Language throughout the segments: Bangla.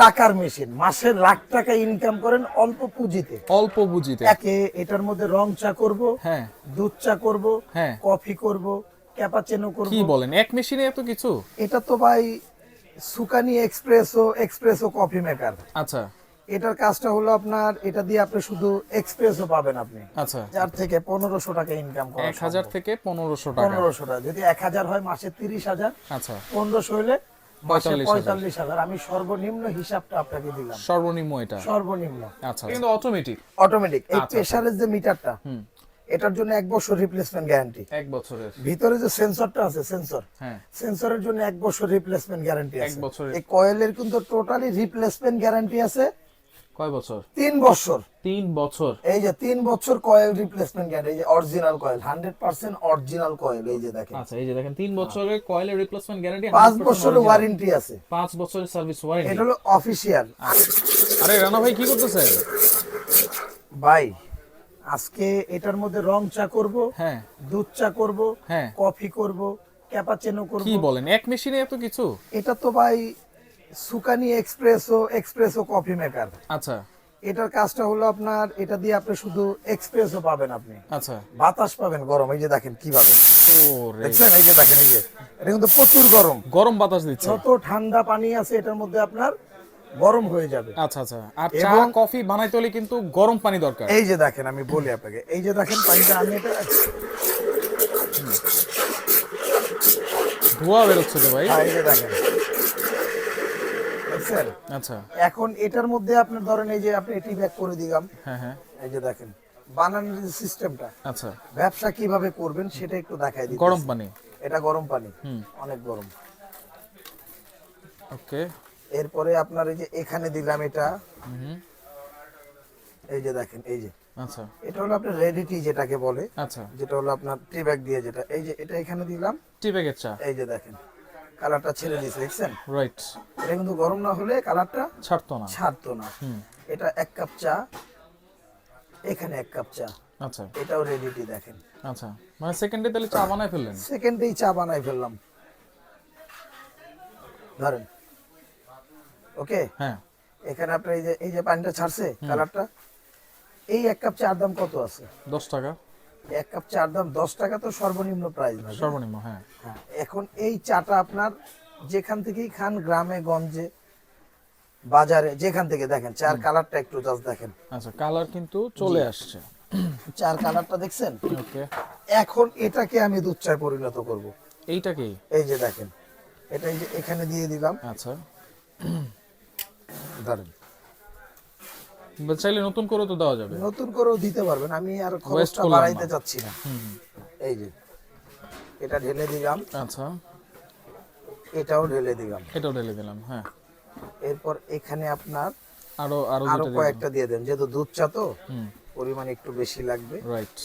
টাকার মেশিন। মাসে লাখ টাকা ইনকাম করেন অল্প পুঁজিতে। অল্প পুঁজিতে। একে এটার মধ্যে রং চা করব হ্যাঁ। দুধ চা করব হ্যাঁ। কফি করব ক্যাপাচেনো করব। কি বলেন? এক মেশিনে এত কিছু? এটা তো ভাই সুকানি এক্সপ্রেসো এক্সপ্রেসো কফি মেকার। আচ্ছা। এটার কাজটা হলো আপনার এটা দিয়ে আপনি শুধু এক্সপ্রেসও পাবেন আপনি। আচ্ছা। যার থেকে পনেরোশো টাকা ইনকাম করা এক হাজার থেকে পনেরোশো টাকা। পনেরোশো টাকা। যদি এক হাজার হয় মাসে তিরিশ হাজার। আচ্ছা। পনেরোশো হলে মাসে 45,000 পঁয়তাল্লিশ হাজার। আমি সর্বনিম্ন হিসাবটা আপনাকে দিলাম। সর্বনিম্ন এটা? সর্বনিম্ন। আচ্ছা কিন্তু অটোমেটিক অটোমেটিক এই আচ্ছা, প্রেসারের যে মিটারটা হুম। এটার জন্য এক বছর রিপ্লেসমেন্ট গ্যারান্টি এক বছরের। ভিতরে যে সেন্সরটা আছে সেন্সর হ্যাঁ। সেন্সরের জন্য এক বছর রিপ্লেসমেন্ট গ্যারান্টি এক আছে। বছরের। এই কয়েলের কিন্তু টোটালি রিপ্লেসমেন্ট গ্যারান্টি আছে। কয় বছর? তিন বছর। তিন বছর। এই যে তিন বছর কয়েল রিপ্লেসমেন্ট গ্যারান্টি এই যে original coil hundred percent original coil এই যে দেখেন। আচ্ছা এই যে দেখেন তিন বছরের কয়েলের রিপ্লেসমেন্ট গ্যারান্টি পাঁচ বছরের ওয়ারেন্টি আছে। পাঁচ বছরের সার্ভিস ওয়ারেন্টি এটা হলো অফিসিয়াল আরে রানা ভাই কি করতেছেন? ভাই আজকে এটার মধ্যে রং চা করব হ্যাঁ। দুধ চা করব হ্যাঁ। কফি করব ক্যাপাচেনো করব। কি বলেন? এক মেশিনে এত কিছু? এটা তো ভাই সুকানি এক্সপ্রেসো এক্সপ্রেসো কফি মেকার। আচ্ছা। এটার কাজটা হলো আপনার এটা দিয়ে আপনি শুধু এক্সপ্রেসও পাবেন আপনি। আচ্ছা। বাতাস পাবেন গরম এই যে দেখেন কীভাবে। দেখছেন? এই যে দেখেন এই যে। এটা কিন্তু প্রচুর গরম। গরম বাতাস দিচ্ছে। যত ঠান্ডা পানি আছে এটার মধ্যে আপনার গরম হয়ে যাবে। আচ্ছা আচ্ছা। আর চা কফি বানাইতে হলে কিন্তু গরম পানি দরকার। এই যে দেখেন আমি বলি আপনাকে। এই যে দেখেন পানিটা আমি এটা ধোয়া বেরোচ্ছে তো ভাই। হ্যাঁ, এই যে দেখেন। আচ্ছা। এখন এটার মধ্যে ধরেন এই যে আপনি টি ব্যাক করে দিলাম। হ্যাঁ হ্যাঁ। এই যে দেখেন বানানোর সিস্টেমটা আচ্ছা। ব্যবসা কীভাবে করবেন সেটা একটু দেখাই দিই গরম পানি? এটা গরম পানি। হুম। অনেক গরম। ওকে। এরপরে আপনার এই যে এখানে দিলাম এটা। হুম এই যে দেখেন এই যে। আচ্ছা। এটা হলো আপনার রেডিটি যেটাকে বলে। আচ্ছা। যেটা হলো আপনার টি ব্যাগ দিয়ে যেটা। এই যে এটা এখানে দিলাম। টি প্যাকেট চা। এই যে দেখেন। কালারটা ছেড়ে দিয়েছে দেখছেন? রাইট এটা কিন্তু গরম না হলে কালারটা ছাড়তো না। ছাড়তো না। এটা এক কাপ চা এখানে এক কাপ চা। আচ্ছা। এটাও রেডিটি দেখেন। আচ্ছা। মানে সেকেন্ডে তাহলে চা বানাই ফেললেন? সেকেন্ডেই চা বানাই ফেললাম। ধরেন। ওকে? হ্যাঁ। এখানে আপনার এই যে এই যে পানিটা ছাড়ছে কালারটা এই এক কাপ চার দাম কত আছে? দশ টাকা। এক কাপ চার দাম দশ টাকা তো সর্বনিম্ন প্রাইস সর্বনিম্ন হ্যাঁ। হ্যাঁ, এখন এই চাটা আপনার যেখান থেকেই খান গ্রামে গঞ্জে বাজারে যেখান থেকে দেখেন চার কালারটা একটু জাস্ট দেখেন। আচ্ছা কালার কিন্তু চলে আসছে। চার কালারটা দেখছেন? ওকে। এখন এটাকে আমি দুধ চায় পরিণত করব। এইটা কি? এই যে দেখেন এটা এই যে এখানে দিয়ে দিলাম। আচ্ছা। বা চাইলে নতুন করে তো দেওয়া যাবে। নতুন করেও দিতে পারবেন। আমি আর খরচটা বাড়াইতে চাচ্ছি না। এই যে এটা ঢেলে দিলাম। আচ্ছা। এটাও ঢেলে দিলাম। এটাও ঢেলে দিলাম হ্যাঁ। এরপর এখানে আপনার আরও আরও আরও কয়েকটা দিয়ে দেন। যেহেতু দুধ চা তো পরিমাণ একটু বেশি লাগবে। রাইট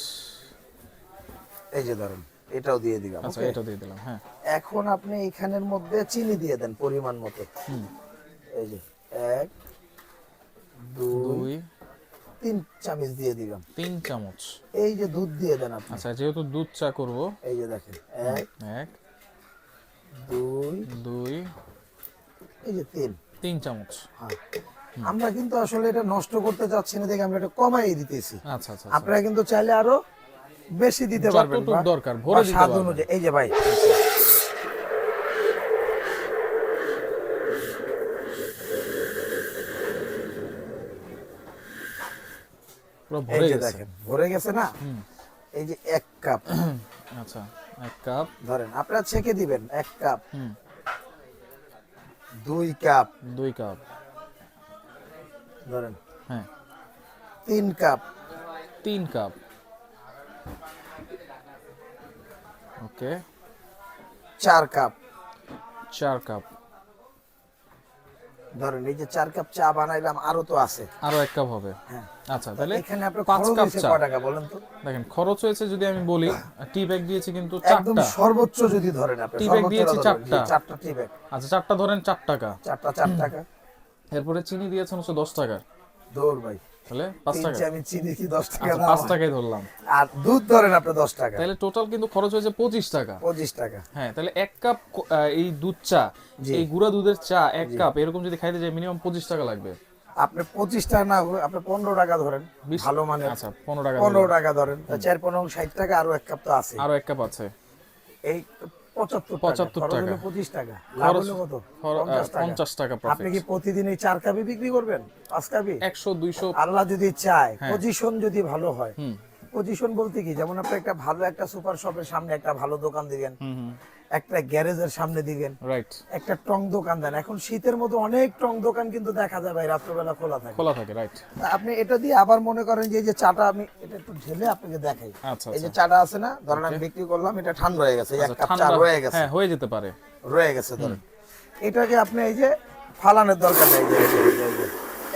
এই যে ধরেন এটাও দিয়ে দিলাম আচ্ছা? এটা দিয়ে দিলাম হ্যাঁ। এখন আপনি এখানের মধ্যে চিনি দিয়ে দেন পরিমাণ মতো। এই যে এক দুই তিন চামচ দিয়ে দিলাম। তিন চামচ। এই যে দুধ দিয়ে দেন আপনি। আচ্ছা যেহেতু দুধ চা করব এই যে দেখেন এক এক দুই দুই এই যে তিন। তিন চামচ। হ্যাঁ। আমরা কিন্তু আসলে এটা নষ্ট করতে চাচ্ছি না দেখে আমরা এটা কমাই দিতেছি। আচ্ছা আচ্ছা আপনারা কিন্তু চাইলে আরও বেশি দিতে পারবেন দরকার, ভরে দিতে স্বাদ পারবেন। অনুযায়ী। এই যে ভাই এই যে দেখেন ভরে গেছে না? এই যে এক কাপ। আচ্ছা এক কাপ। ধরেন আপনারা ছেঁকে দিবেন এক কাপ। দুই কাপ। দুই কাপ। ধরেন। হ্যাঁ। তিন কাপ। তিন কাপ। ওকে। চার কাপ। চার কাপ। ধরেন এই যে চার কাপ চা বানাইলাম আরও তো আছে। আরও এক কাপ হবে। হ্যাঁ। আচ্ছা তাহলে এখানে আপনার পাঁচ কাপ চা। কয় টাকা বলেন তো? দেখেন খরচ হয়েছে যদি আমি বলি টি ব্যাগ দিয়েছি কিন্তু একদম সর্বোচ্চ যদি ধরেন আপনি টি ব্যাগ দিয়েছি চারটা। চারটা টি ব্যাগ। আচ্ছা চারটা ধরেন চার টাকা। চারটা চার টাকা। এরপরে চিনি দিয়েছেন হচ্ছে দশ টাকা। দৌড় ভাই। তাহলে পাঁচ তিন টাকা। চামচ চিনি কি দশ টাকা আচ্ছা দাম? পাঁচ টাকাই ধরলাম। আর দুধ ধরেন আপনি দশ টাকা। তাহলে টোটাল কিন্তু খরচ হয়েছে পঁচিশ টাকা। পঁচিশ টাকা। হ্যাঁ তাহলে এক কাপ এই দুধ চা এই গুঁড়া দুধের চা এক কাপ এরকম যদি খাইতে যাই মিনিমাম পঁচিশ টাকা লাগবে। আপনি পঁচিশ টাকা না আপনি পনেরো টাকা ধরেন ভালো আচ্ছা পনেরো টাকা পনেরো টাকা ধরেন চার পনেরো ষাট টাকা আরও এক কাপ তো আছে। আরও এক কাপ আছে। এই পঁচাত্তর টাকা। পঁচিশ টাকা। কত? পঞ্চাশ আপনি কি প্রতিদিন এই চার কাপি বিক্রি করবেন? পাঁচ কাপি? একশো দুইশো আল্লাহ যদি চায় হ্যাঁ। পজিশন যদি ভালো হয়। পজিশন বলতে কি? যেমন আপনি একটা ভালো একটা সুপার শপের সামনে একটা ভালো দোকান হুম। একটা গ্যারেজের সামনে দিবেন। রাইট একটা টং দোকান দেন। এখন শীতের মতো অনেক টং দোকান কিন্তু দেখা যায় ভাই রাত্রবেলা খোলা থাকে। খোলা থাকে রাইট আপনি এটা দিয়ে আবার মনে করেন যে এই যে চাটা আমি এটা একটু ঢেলে আপনাকে দেখাই। আচ্ছা এই যে আচ্ছা চাটা আছে না ধরেন আমি বিক্রি করলাম এটা ঠান্ডা হয়ে গেছে এক আচ্ছা, কাপ চা রয়ে গেছে। হ্যাঁ হয়ে যেতে পারে। রয়ে গেছে ধরেন। এটাকে আপনি এই যে ফালানোর দরকার নেই।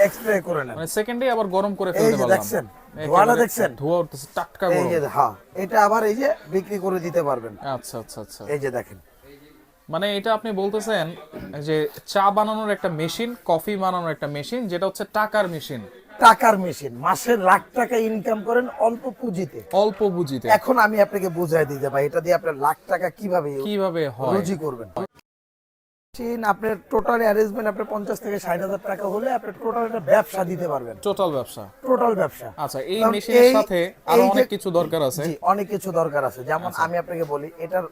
এক্সপ্রে করে নেন। মানে সেকেন্ডে আবার গরম করে ফেলতে পারলাম। দেখছেন ধোয়াটা দেখছেন? ধোয়া উঠতেছে টাটকা এই যে হ্যাঁ এটা আবার এই যে বিক্রি করে দিতে পারবেন। আচ্ছা আচ্ছা আচ্ছা। এই যে দেখেন। মানে এটা আপনি বলতেছেন যে চা বানানোর একটা মেশিন কফি বানানোর একটা মেশিন যেটা হচ্ছে টাকার মেশিন। টাকার মেশিন। মাসের লাখ টাকা ইনকাম করেন অল্প পুঁজিতে। অল্প পুঁজিতে। এখন আমি আপনাকে বুঝাই দিই যে ভাই এটা দিয়ে আপনার লাখ টাকা কীভাবে কীভাবে হয়? রুজি করবেন? মেশিন আপনার টোটাল অ্যারেঞ্জমেন্ট আপনার পঞ্চাশ থেকে ষাট হাজার টাকা হলে আপনি টোটাল একটা ব্যবসা দিতে পারবেন। টোটাল ব্যবসা? টোটাল ব্যবসা। আচ্ছা এই মেশিনের সাথে আরও অনেক কিছু দরকার আছে। জি অনেক কিছু দরকার আছে। যেমন আমি আপনাকে বলি এটার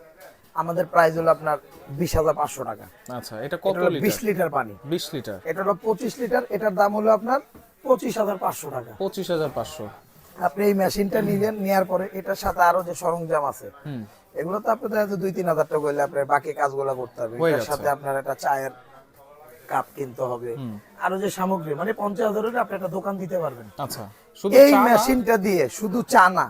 আমাদের প্রাইস হলো আপনার বিশ হাজার পাঁচশো টাকা। আচ্ছা এটা কত বিশ লিটার পানি। বিশ লিটার এটা হলো পঁচিশ লিটার এটার দাম হলো আপনার পঁচিশ হাজার পাঁচশো টাকা। পঁচিশ হাজার পাঁচশো। আপনি এই মেশিনটা নিলেন নেওয়ার পরে এটার সাথে আরও যে সরঞ্জাম আছে হুম। এগুলো তো আপনি দেখা দুই তিন হাজার টাকা হইলে আপনার বাকি কাজগুলো করতে হবে। এটার সাথে আপনার একটা চায়ের কাপ কিনতে হবে। আরও যে সামগ্রী মানে পঞ্চাশ হাজার আপনি একটা দোকান দিতে পারবেন। আচ্ছা শুধু এই মেশিনটা দিয়ে শুধু চা না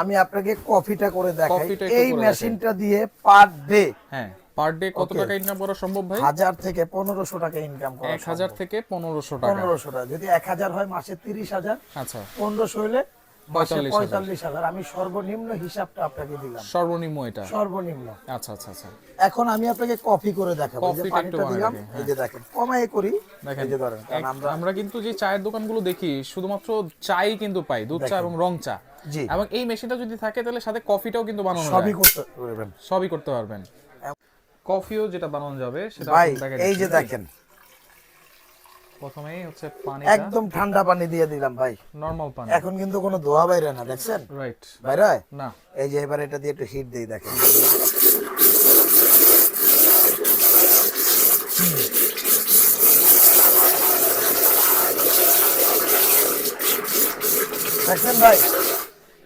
আমি আপনাকে কফিটা করে দেখাই। এই মেশিনটা দিয়ে পার ডে হ্যাঁ পার ডে কত টাকা ইনকাম করা সম্ভব ভাই? হাজার থেকে পনেরোশো টাকা ইনকাম করা এক হাজার থেকে পনেরোশো টাকা। পনেরোশো টাকা। যদি এক হাজার হয় মাসে তিরিশ হাজার। আচ্ছা। পনেরোশো হইলে মাসে 45,000 পঁয়তাল্লিশ হাজার। আমি সর্বনিম্ন হিসাবটা আপনাকে দিলাম। সর্বনিম্ন এটা? সর্বনিম্ন। আচ্ছা আচ্ছা আচ্ছা। এখন আমি আপনাকে কফি করে দেখাবো। যে পানিটা দিলাম। এই যে দেখেন কমাই করি। দেখেন যে ধরেন আমরা আমরা কিন্তু যে চায়ের দোকানগুলো দেখি শুধুমাত্র চাই কিন্তু পাই দুধ চা এবং রং চা। এবং এই মেশিনটা যদি থাকে তাহলে সাথে কফিটাও কিন্তু বানানো সবই করতে পারবেন। সবই করতে পারবেন। কফিও যেটা বানানো যাবে সেটা এই যে দেখেন প্রথমেই হচ্ছে পানি একদম ঠান্ডা পানি দিয়ে দিলাম ভাই। নরমাল পানি। এখন কিন্তু কোনো ধোয়া বাইরে না দেখছেন? রাইট বাইরে? না। এই যে এবার এটা দিয়ে একটু হিট দিই দেখেন। দেখছেন ভাই?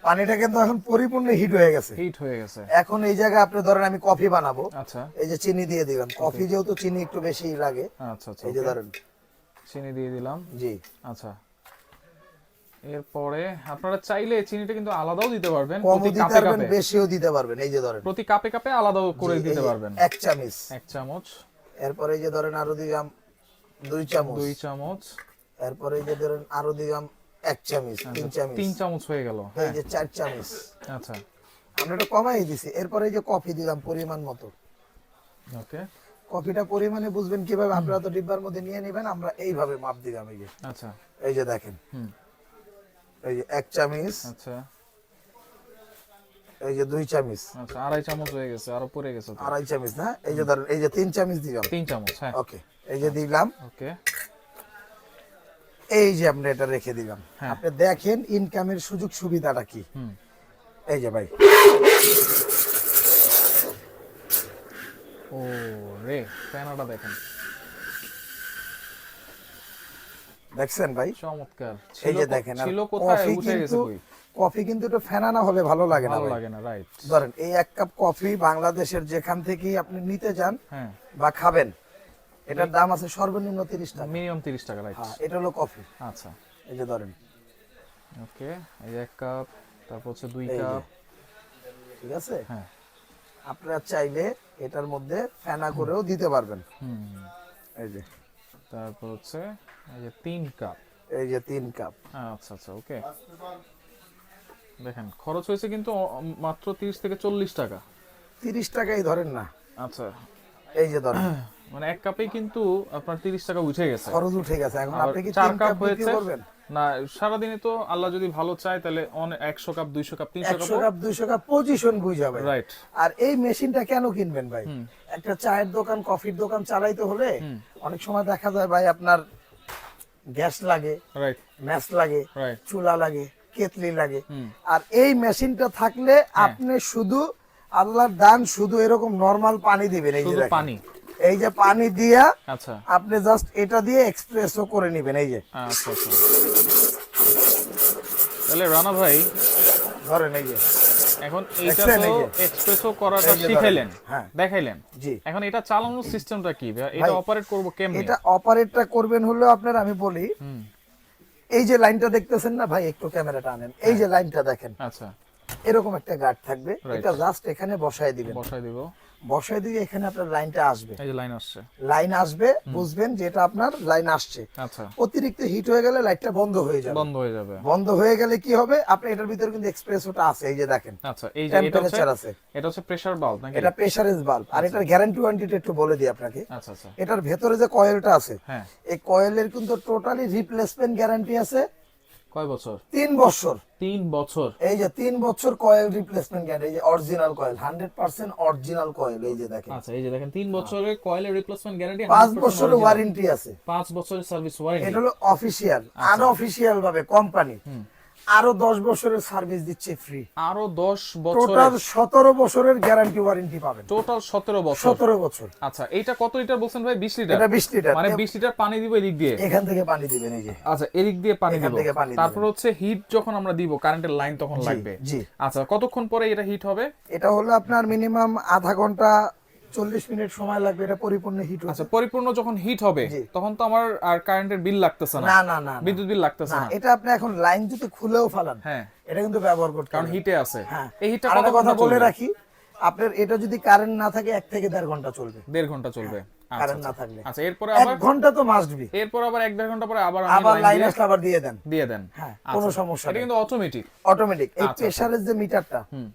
পানিটা কিন্তু এখন পরিপূর্ণ হিট হয়ে গেছে। হিট হয়ে গেছে। এখন এই জায়গায় আপনি ধরেন আমি কফি বানাবো। আচ্ছা। এই যে চিনি দিয়ে দিলাম। কফি যেহেতু চিনি একটু বেশি লাগে। আচ্ছা আচ্ছা এই যে. ধরেন। চিনি দিয়ে দিলাম। জি। আচ্ছা। এরপরে আপনারা চাইলে চিনিটা কিন্তু আলাদাও দিতে পারবেন প্রতি কাপে কাপে। বেশিও দিতে পারবেন এই যে ধরেন। প্রতি কাপে কাপে আলাদাও করে দিতে পারবেন। এক চামচ। এক চামচ। এরপরে এই যে ধরেন আরও দিলাম দুই চামচ। দুই চামচ। এরপরে এই যে ধরেন আরও দিলাম এক চামচ তিন চামচ। তিন চামচ হয়ে গেল। এই হ্যাঁ যে চার চামচ। আচ্ছা। আমরা এটা কমাই দিছি। এরপরে এই যে কফি দিলাম পরিমাণ মতো। ওকে। কফিটা পরিমাণে বুঝবেন কীভাবে আপনারা তো ডিব্বার মধ্যে নিয়ে নেবেন আমরা এইভাবে মাপ দিলাম এই যে আচ্ছা। এই যে দেখেন। হুম। এই যে এক চামচ। আচ্ছা। এই যে দুই চামচ। আচ্ছা আড়াই চামচ হয়ে গেছে আরও পড়ে গেছে আড়াই চামচ না? এই যে ধরেন এই যে তিন চামচ দিলাম। তিন চামচ হ্যাঁ। ওকে এই যে দিলাম। ওকে। এই যে আপনি এটা রেখে দিলাম। হ্যাঁ। আপনি দেখেন ইনকামের সুযোগ সুবিধাটা কি? হুম। এই যে ভাই। ও রে প্যানাটা দেখেন। দেখছেন ভাই? চমৎকার। এই যে দেখেন ছিল কোথায়? উঠে গেছে কই? কফি কিন্তু একটু ফেনা না হলে ভালো লাগে না ভালো লাগে না রাইট ধরেন এই এক কাপ কফি বাংলাদেশের যেখান থেকেই আপনি নিতে যান হ্যাঁ। বা খাবেন এটার দাম আছে সর্বনিম্ন তিরিশ টাকা। মিনিমাম তিরিশ টাকা রাইট হ্যাঁ এটা হলো কফি। আচ্ছা। এই যে ধরেন। ওকে এই এক কাপ তারপর হচ্ছে দুই কাপ। ঠিক আছে? হ্যাঁ। আপনারা চাইলে এটার মধ্যে ফেনা করেও দিতে পারবেন। হুম। এই যে। তারপর হচ্ছে এই যে তিন কাপ। এই যে তিন কাপ। আচ্ছা আচ্ছা ওকে। দেখেন খরচ হয়েছে কিন্তু মাত্র তিরিশ থেকে চল্লিশ টাকা। তিরিশ টাকাই ধরেন না। আচ্ছা। এই যে ধরেন। মানে এক কাপেই কিন্তু আপনার তিরিশ টাকা উঠে গেছে। খরচ উঠে গেছে। এখন আপনি কি চার তিন কাপ কাপ হয়েছে? না সারাদিনে তো আল্লাহ যদি ভালো চায় তাহলে একশো কাপ দুইশো কাপ তিনশো কাপ কাপ দুইশো কাপ পজিশন বুঝাবে রাইট আর এই মেশিনটা কেন কিনবেন ভাই? একটা চায়ের দোকান কফির দোকান চালাইতে হলে অনেক সময় দেখা যায় ভাই আপনার গ্যাস লাগে রাইট ম্যাচ লাগে চুলা লাগে কেতলি লাগে। আর এই মেশিনটা থাকলে হ্যাঁ। আপনি শুধু আল্লাহর দান শুধু এরকম নরমাল পানি দিবেন এই যে পানি? এই যে পানি দিয়া আচ্ছা। আপনি জাস্ট এটা দিয়ে এক্সপ্রেসও করে নেবেন এই যে। আচ্ছা আচ্ছা। তাহলে রানা ভাই ধরেন এই যে। এখন এইটা তো এক্সপ্রেসো করাটা শিখাইলেন হ্যাঁ। দেখাইলেন। জি। এখন এটা চালানোর সিস্টেমটা কি? এটা অপারেট করব কেমনে? এটা অপারেটটা করবেন হলো আপনার আমি বলি এই যে লাইনটা দেখতেছেন না ভাই একটু ক্যামেরাটা আনেন। এই যে লাইনটা দেখেন। আচ্ছা। এরকম একটা গার্ড থাকবে। এটা জাস্ট এখানে বসায় দিবেন। বসাই দিব। বসায় দিয়ে এখানে আপনার লাইনটা আসবে। এই যে লাইন আসছে। লাইন আসবে বুঝবেন যে এটা আপনার লাইন আসছে। আচ্ছা। অতিরিক্ত হিট হয়ে গেলে লাইটটা বন্ধ হয়ে যাবে। বন্ধ হয়ে যাবে। বন্ধ হয়ে গেলে কি হবে? আপনি এটার ভিতরে কিন্তু এক্সপ্রেসোটা আছে এই যে দেখেন। আচ্ছা এই যে এটা হচ্ছে টেম্পারেচার আছে। এটা হচ্ছে প্রেসার বাল্ব নাকি? এটা প্রেসারেজ বাল্ব আর এটার গ্যারান্টি ওয়ারেন্টিটা একটু বলে দিই আপনাকে। আচ্ছা আচ্ছা। এটার ভেতরে যে কয়েলটা আছে হ্যাঁ। এই কয়েলের কিন্তু টোটালি রিপ্লেসমেন্ট গ্যারান্টি আছে। কয় বছর? তিন বছর। তিন বছর। এই যে তিন বছর কয়েল রিপ্লেসমেন্ট গ্যারান্টি এই যে original coil hundred percent original coil এই যে দেখেন। আচ্ছা এই যে দেখেন তিন বছরের কয়েলের রিপ্লেসমেন্ট গ্যারান্টি পাঁচ বছরের ওয়ারেন্টি আছে। পাঁচ বছরের সার্ভিস ওয়ারেন্টি এটা হলো অফিসিয়াল আচ্ছা। আনঅফিসিয়াল ভাবে কোম্পানি আরও দশ বছরের সার্ভিস দিচ্ছে ফ্রি আরও দশ টোটাল বছরের সতেরো বছরের গ্যারান্টি ওয়ারেন্টি পাবেন। টোটাল সতেরো বছর। সতেরো বছর। আচ্ছা এইটা কত লিটার বলছেন ভাই? বিশ লিটার এটা বিশ লিটার মানে বিশ লিটার পানি দিব এদিক দিয়ে? এখান থেকে পানি দিবেন এই যে। আচ্ছা এদিক দিয়ে পানি দিব। তারপর হচ্ছে হিট যখন আমরা দিব কারেন্টের লাইন তখন লাগবে। জি। আচ্ছা কতক্ষণ পরে এটা হিট হবে? এটা হলো আপনার মিনিমাম আধা ঘণ্টা চল্লিশ মিনিট সময় লাগবে এটা পরিপূর্ণ হিট আচ্ছা পরিপূর্ণ যখন হিট হবে তখন তো আমার আর কারেন্টের বিল লাগতেছে না। না না। বিদ্যুৎ বিল লাগতেছে না এটা আপনি এখন লাইন যদি খুলেও ফালান হ্যাঁ। এটা কিন্তু ব্যবহার করতে কারণ হিটে আছে। হ্যাঁ। এই হিটটা কত কথা বলে রাখি আপনার এটা যদি কারেন্ট না থাকে এক থেকে দেড় ঘণ্টা চলবে। দেড় ঘণ্টা চলবে। আচ্ছা, কারেন্ট না আচ্ছা। থাকলে। আচ্ছা এরপরে এক আবার ঘণ্টা তো মাস্ট বি এরপর আবার এক দেড় ঘণ্টা পরে আবার আবার লাইন আসলে আবার দিয়ে দেন। দিয়ে দেন। হ্যাঁ আচ্ছা, কোনো আচ্ছা। সমস্যা এটা কিন্তু অটোমেটিক অটোমেটিক এই আচ্ছা, প্রেসারের যে মিটারটা হুম।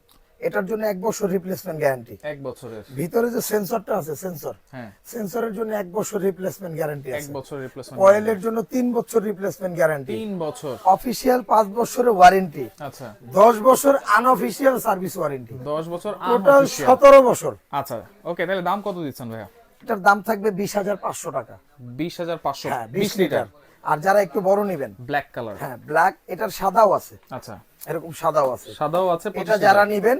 এটার জন্য এক বছর রিপ্লেসমেন্ট গ্যারান্টি এক বছরের ভিতরে যে সেন্সরটা আছে সেন্সর হ্যাঁ। সেন্সরের জন্য এক বছর রিপ্লেসমেন্ট গ্যারান্টি আছে। এক বছর রিপ্লেসমেন্ট কয়েলের জন্য তিন বছর রিপ্লেসমেন্ট গ্যারান্টি তিন বছর। অফিসিয়াল পাঁচ বছরের ওয়ারেন্টি আচ্ছা। দশ বছর আনঅফিসিয়াল সার্ভিস ওয়ারেন্টি দশ বছর টোটাল। সতেরো বছর। আচ্ছা ওকে তাহলে দাম কত দিচ্ছেন ভাইয়া? এটার দাম থাকবে বিশ হাজার পাঁচশো টাকা। বিশ হাজার পাঁচশো। হ্যাঁ বিশ লিটার। আর যারা একটু বড় নেবেন। ব্ল্যাক কালার হ্যাঁ ব্ল্যাক এটার সাদাও আছে। আচ্ছা। এরকম সাদাও আছে। সাদাও আছে এটা যারা নিবেন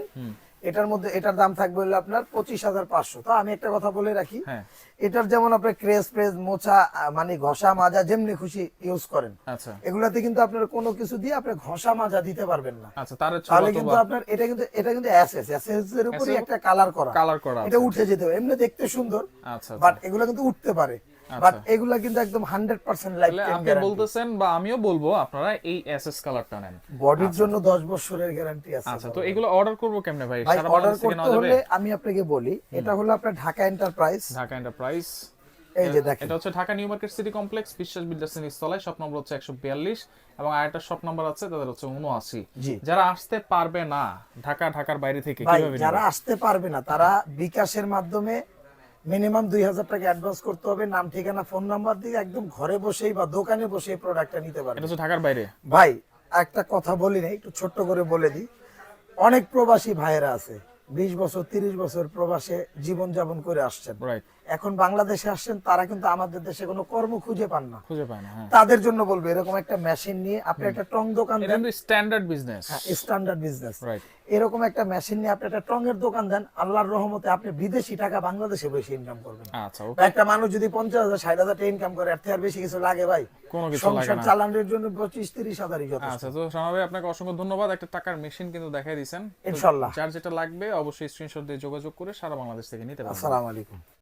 এটার মধ্যে এটার দাম থাকবে হলো আপনার পঁচিশ হাজার পাঁচশো। তো আমি একটা কথা বলে রাখি হ্যাঁ। এটার যেমন আপনার ক্রেস প্রেস মোছা মানে ঘষা মাজা যেমনি খুশি ইউজ করেন আচ্ছা। এগুলাতে কিন্তু আপনার কোনো কিছু দিয়ে আপনি ঘষা মাজা দিতে পারবেন না। আচ্ছা তার তাহলে কিন্তু আপনার এটা কিন্তু এটা কিন্তু অ্যাসেস অ্যাসেস এর উপরই একটা কালার করা। কালার করা এটা উঠে যেতে হবে এমনি দেখতে সুন্দর আচ্ছা বাট এগুলো কিন্তু উঠতে পারে। বাট এগুলা কিন্তু একদম হান্ড্রেড পার্সেন্ট লাইফ তাহলে আপনি বলতেছেন বা আমিও বলব আপনারা এই এসএস কালারটা নেন। বডির জন্য দশ বছরের গ্যারান্টি আছে আচ্ছা তো এগুলো অর্ডার করব কেমনে ভাই? সারা অর্ডার থেকে করতে হলে আমি আপনাকে বলি এটা হলো আপনার ঢাকা এন্টারপ্রাইজ ঢাকা এন্টারপ্রাইজ এই যে দেখেন। এটা হচ্ছে Dhaka new market city complex Biswas builders নিচতলায় শপ নম্বর হচ্ছে একশো বিয়াল্লিশ এবং আরেকটা শপ নম্বর আছে তাদের হচ্ছে উনআশি জি। যারা আসতে পারবে না ঢাকা ঢাকার বাইরে থেকে কীভাবে যারা আসতে পারবে না তারা বিকাশের মাধ্যমে মিনিমাম দুই হাজার টাকা অ্যাডভান্স করতে হবে নাম ঠিকানা ফোন নাম্বার দিয়ে একদম ঘরে বসেই বা দোকানে বসে প্রোডাক্টটা নিতে পারবে। এটা ঢাকার বাইরে। ভাই একটা কথা বলি না একটু ছোট্ট করে বলে দিই। অনেক প্রবাসী ভাইয়েরা আছে বিশ বছর তিরিশ বছর প্রবাসে জীবন যাপন করে আসছেন। রাইট এখন বাংলাদেশে আসছেন তারা কিন্তু আমাদের দেশে কোনো কর্ম খুঁজে পান না। খুঁজে পায় না হ্যাঁ। তাদের জন্য বলব এরকম একটা মেশিন নিয়ে আপনি একটা টং দোকান দেন। স্ট্যান্ডার্ড বিজনেস হ্যাঁ স্ট্যান্ডার্ড বিজনেস রাইট এরকম একটা মেশিন নিয়ে আপনি একটা টং এর দোকান দেন আল্লাহর রহমতে আপনি বিদেশি টাকা বাংলাদেশে বসে ইনকাম করবেন। আচ্ছা একটা মানুষ যদি পঞ্চাশ হাজার ষাট হাজার টাকা ইনকাম করে এর বেশি কিছু লাগে ভাই? কোনো কিছু লাগে না। সংসার চালানোর জন্য পঁচিশ তিরিশ হাজারই যথেষ্ট। আচ্ছা তো শামা ভাই আপনাকে অসংখ্য ধন্যবাদ। একটা টাকার মেশিন কিন্তু দেখাই দিয়েছেন। তো ইনশাল্লাহ। যার যেটা লাগবে অবশ্যই স্ক্রিনশট দিয়ে যোগাযোগ করে সারা বাংলাদেশ থেকে নিতে পারবেন। আসসালামু আলাইকুম।